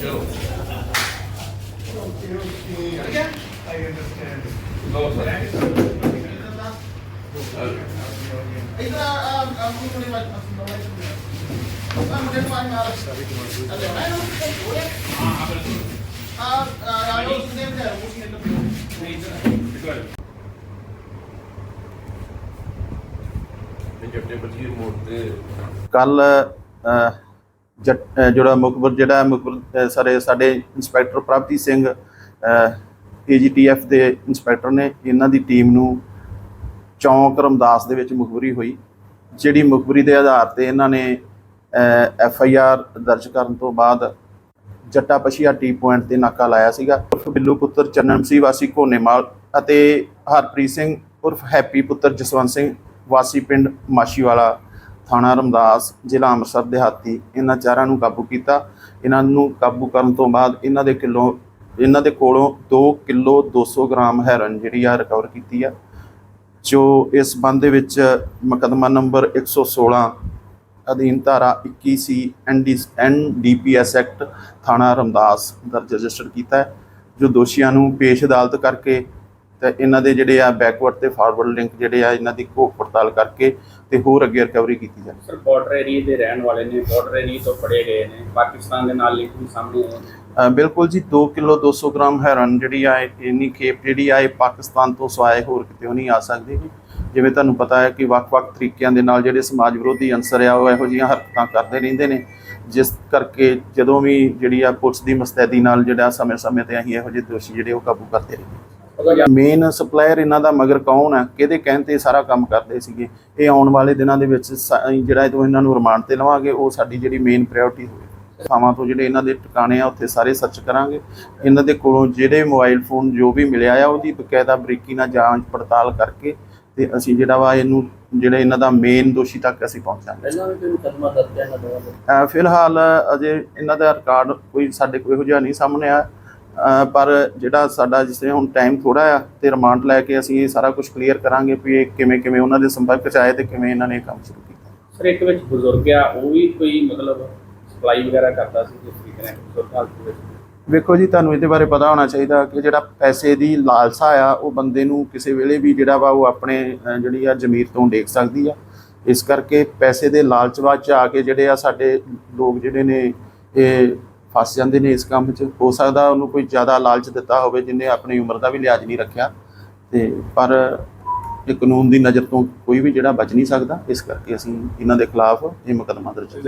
ਚਲੋ I understand. ਲਓ sir ਇਧਰ ਆ ਆ ਆ ਕੋਈ ਥੋੜੀ ਬਾਤ ਆ ਮੁੰਡੇ ਨੂੰ ਆਈ ਮਾਰ ਅੱਲੇ ਮੈਂ ਨੂੰ ਆ ਆ ਆ ਉਹ ਸੁਣਦੇ ਨੇ ਉਹ ਸੁਣਦੇ ਕੱਲ ਜਿਹੜਾ ਮੁਖਬਰ ਜਿਹੜਾ ਮੁਖਬਰ ਸਾਰੇ ਸਾਡੇ ਇੰਸਪੈਕਟਰ ਪ੍ਰਭਜੀਤ ਸਿੰਘ ਏਜੀਟੀਐਫ ਦੇ ਇੰਸਪੈਕਟਰ ਨੇ, ਇਹਨਾਂ ਦੀ ਟੀਮ ਨੂੰ ਚੌਂਕ ਰਮਦਾਸ ਦੇ ਵਿੱਚ ਮੁਖਬਰੀ ਹੋਈ, ਜਿਹੜੀ ਮੁਖਬਰੀ ਦੇ ਆਧਾਰ ਤੇ ਇਹਨਾਂ ਨੇ ਐਫ ਆਈ ਆਰ ਦਰਜ ਕਰਨ ਤੋਂ ਬਾਅਦ ਜੱਟਾ ਪਸ਼ੀਆ ਟੀ ਪੁਆਇੰਟ ਤੇ ਨਾਕਾ ਲਾਇਆ ਸੀਗਾ। ਉਰਫ ਬਿੱਲੂ ਪੁੱਤਰ ਚੰਨਨ ਸਿੰਘ ਵਾਸੀ ਘੋਨੇਮਾਲ ਅਤੇ ਹਰਪ੍ਰੀਤ ਸਿੰਘ, ਉਰਫ ਹੈਪੀ ਪੁੱਤਰ ਜਸਵੰਤ ਸਿੰਘ, ਵਾਸੀ ਪਿੰਡ ਮਾਸ਼ੀਵਾਲਾ ਥਾਣਾ ਰਮਦਾਸ, ਜ਼ਿਲ੍ਹਾ ਅੰਮ੍ਰਿਤਸਰ, ਦਿਹਾਤੀ। ਇਹਨਾਂ ਚਾਰਾਂ ਨੂੰ ਕਾਬੂ ਕੀਤਾ। ਇਹਨਾਂ ਨੂੰ ਕਾਬੂ ਕਰਨ ਤੋਂ ਬਾਅਦ ਇਹਨਾਂ ਦੇ ਕਿਲੋ, ਇਹਨਾਂ ਦੇ ਕੋਲੋਂ 2 ਕਿਲੋ 200 ਗ੍ਰਾਮ ਹੈਰਨ ਜਿਹੜੀ ਆ ਰਿਕਵਰ ਕੀਤੀ ਆ। ਜੋ ਇਸ ਸੰਬੰਧ ਦੇ ਵਿੱਚ ਮੁਕੱਦਮਾ ਨੰਬਰ 116 ਅਧੀਨ ਧਾਰਾ 21 ਸੀ ਐਨਡੀਪੀਐਸ ਐਕਟ ਥਾਣਾ ਰਮਦਾਸ ਦਰਜ ਰਜਿਸਟਰ ਕੀਤਾ ਹੈ, ਜੋ ਦੋਸ਼ੀਆਂ ਨੂੰ ਪੇਸ਼ ਅਦਾਲਤ ਕਰਕੇ ਤੇ ਇਹਨਾਂ ਦੇ ਜਿਹੜੇ ਆ ਬੈਕਵਰਡ ਤੇ ਫਾਰਵਰਡ ਲਿੰਕ ਜਿਹੜੇ ਆ ਇਹਨਾਂ ਦੀ ਘੋਖ ਪੜਤਾਲ ਕਰਕੇ ਤੇ ਹੋਰ ਅੱਗੇ ਰਿਕਵਰੀ ਕੀਤੀ ਜਾਵੇ। ਸਰ ਬਾਰਡਰ ਏਰੀਆ ਦੇ ਰਹਿਣ ਵਾਲੇ ਨੇ ਬਾਰਡਰ ਏਰੀਆ ਤੋਂ ਫੜੇ ਗਏ ਨੇ ਪਾਕਿਸਤਾਨ ਦੇ ਨਾਲ ਲਿੰਕ ਵੀ ਸਾਹਮਣੇ ਆਏ ਬਿਲਕੁਲ ਜੀ 2 ਕਿਲੋ 200 ਗ੍ਰਾਮ ਹੈਰਨ ਜਿਹੜੀ ਆ ਇੰਨੀ ਖੇਪ ਜਿਹੜੀ ਆ ਇਹ ਪਾਕਿਸਤਾਨ ਤੋਂ ਸਵਾਏ ਹੋਰ ਕਿਤੇ ਨਹੀਂ ਆ ਸਕਦੀ। ਜਿਵੇਂ ਤੁਹਾਨੂੰ ਪਤਾ ਹੈ ਕਿ ਵੱਖ-ਵੱਖ ਤਰੀਕਿਆਂ ਦੇ ਨਾਲ ਜਿਹੜੇ ਸਮਾਜ ਵਿਰੋਧੀ ਅੰਸਰ ਆ ਉਹ ਇਹੋ ਜਿਹੀਆਂ ਹਰਕਤਾਂ ਕਰਦੇ ਰਹਿੰਦੇ ਨੇ। ਜਿਸ ਕਰਕੇ ਜਦੋਂ ਵੀ ਜਿਹੜੀ ਆ ਪੁਲਿਸ ਦੀ ਮੁਸਤੈਦੀ ਨਾਲ ਜਿਹੜਾ ਸਮੇਂ-ਸਮੇਂ ਤੇ ਅਸੀਂ ਇਹੋ ਜਿਹੇ ਦੋਸ਼ੀ ਜਿਹੜੇ ਉਹ ਕਾਬੂ ਕਰਦੇ ਰਹਿੰਦੇ ਮੇਨ ਸਪਲਾਇਰ ਇਹਨਾਂ ਦਾ ਮਗਰ ਕੌਣ ਹੈ ਕਿਹਦੇ ਕਹਿਣ ਤੇ ਸਾਰਾ ਕੰਮ ਕਰਦੇ ਸੀਗੇ? ਇਹ ਆਉਣ ਵਾਲੇ ਦਿਨਾਂ ਦੇ ਵਿੱਚ ਜਿਹੜਾ ਇਹ ਤੋਂ ਇਹਨਾਂ ਨੂੰ ਰਿਮਾਂਡ ਤੇ ਲਵਾਂਗੇ ਉਹ ਸਾਡੀ ਜਿਹੜੀ ਮੇਨ ਪ੍ਰਾਇੋਰਟੀ ਹੋਵੇ ਥਾਵਾਂ ਤੋਂ ਜਿਹੜੇ ਇਹਨਾਂ ਦੇ ਟਿਕਾਣੇ ਆ ਉੱਥੇ ਸਾਰੇ ਸਰਚ ਕਰਾਂਗੇ। ਇਹਨਾਂ ਦੇ ਕੋਲੋਂ ਜਿਹੜੇ ਮੋਬਾਈਲ ਫੋਨ ਜੋ ਵੀ ਮਿਲਿਆ ਆ ਉਹਦੀ ਬਕਾਇਦਾ ਬਰੀਕੀ ਨਾਲ ਜਾਂਚ ਪੜਤਾਲ ਕਰਕੇ ਤੇ ਅਸੀਂ ਜਿਹੜਾ ਵਾ ਇਹਨੂੰ ਜਿਹੜੇ ਇਹਨਾਂ ਦਾ ਮੇਨ ਦੋਸ਼ੀ ਤੱਕ ਅਸੀਂ ਪਹੁੰਚਾਂਗੇ। ਪਹਿਲਾਂ ਵੀ ਕੋਈ ਮੁਕੱਦਮਾ ਦਰਜ ਹੈ ਨਾ ਦੋਵਾਂ ਦੇ ਫਿਲਹਾਲ ਅਜੇ ਇਹਨਾਂ ਦਾ ਰਿਕਾਰਡ ਕੋਈ ਸਾਡੇ ਕੋਲ ਇਹੋ ਜਿਹਾ ਨਹੀਂ ਸਾਹਮਣੇ ਆ ਪਰ ਜਿਹੜਾ ਸਾਡਾ ਜਿਸ ਤਰ੍ਹਾਂ ਹੁਣ ਟਾਈਮ ਥੋੜਾ ਆ ਤੇ ਰਿਮਾਂਡ ਲੈ ਕੇ ਅਸੀਂ ਇਹ ਸਾਰਾ ਕੁਝ ਕਲੀਅਰ ਕਰਾਂਗੇ ਵੀ ਇਹ ਕਿਵੇਂ ਕਿਵੇਂ ਉਹਨਾਂ ਦੇ ਸੰਪਰਕ ਚ ਆਏ ਤੇ ਕਿਵੇਂ ਇਹਨਾਂ ਨੇ ਇਹ ਕੰਮ ਸ਼ੁਰੂ ਕੀਤਾ। ਸਰ ਇੱਕ ਵਿੱਚ ਬਜ਼ੁਰਗ ਆ ਉਹ ਵੀ ਕੋਈ ਮਤਲਬ ਸਪਲਾਈ ਵਗੈਰਾ ਕਰਦਾ ਸੀ ਜਿਸ ਤਰੀਕੇ ਨਾਲ ਬਜ਼ੁਰਗ ਹਾਲਤ ਦੇ ਵਿੱਚ? ਵੇਖੋ ਜੀ ਤੁਹਾਨੂੰ ਇਹਦੇ ਬਾਰੇ ਪਤਾ ਹੋਣਾ ਚਾਹੀਦਾ ਕਿ ਜਿਹੜਾ ਪੈਸੇ ਦੀ ਲਾਲਸਾ ਆ ਉਹ ਬੰਦੇ ਨੂੰ ਕਿਸੇ ਵੇਲੇ ਵੀ ਜਿਹੜਾ ਵਾ ਉਹ ਆਪਣੇ ਜਿਹੜੀ ਆ ਜ਼ਮੀਰ ਤੋਂ ਡੇਕ ਸਕਦੀ ਆ। ਇਸ ਕਰਕੇ ਪੈਸੇ ਦੇ ਲਾਲਚ ਵਿੱਚ ਆ ਕੇ ਜਿਹੜੇ ਆ ਸਾਡੇ ਲੋਕ ਜਿਹੜੇ ਨੇ ਇਹ ਫਸ ਜਾਂਦੇ ਨੇ ਇਸ ਕੰਮ 'ਚ। ਹੋ ਸਕਦਾ ਉਹਨੂੰ ਕੋਈ ਜ਼ਿਆਦਾ ਲਾਲਚ ਦਿੱਤਾ ਹੋਵੇ ਜਿਹਨੇ ਆਪਣੀ ਉਮਰ ਦਾ ਵੀ ਲਿਹਾਜ਼ ਨਹੀਂ ਰੱਖਿਆ। ਤੇ ਪਰ ਇਹ ਕਾਨੂੰਨ ਦੀ ਨਜ਼ਰ ਤੋਂ ਕੋਈ ਵੀ ਜਿਹੜਾ ਬਚ ਨਹੀਂ ਸਕਦਾ, ਇਸ ਕਰਕੇ ਅਸੀਂ ਇਹਨਾਂ ਦੇ ਖਿਲਾਫ ਇਹ ਮੁਕੱਦਮਾ ਦਰਜ ਕੀਤਾ।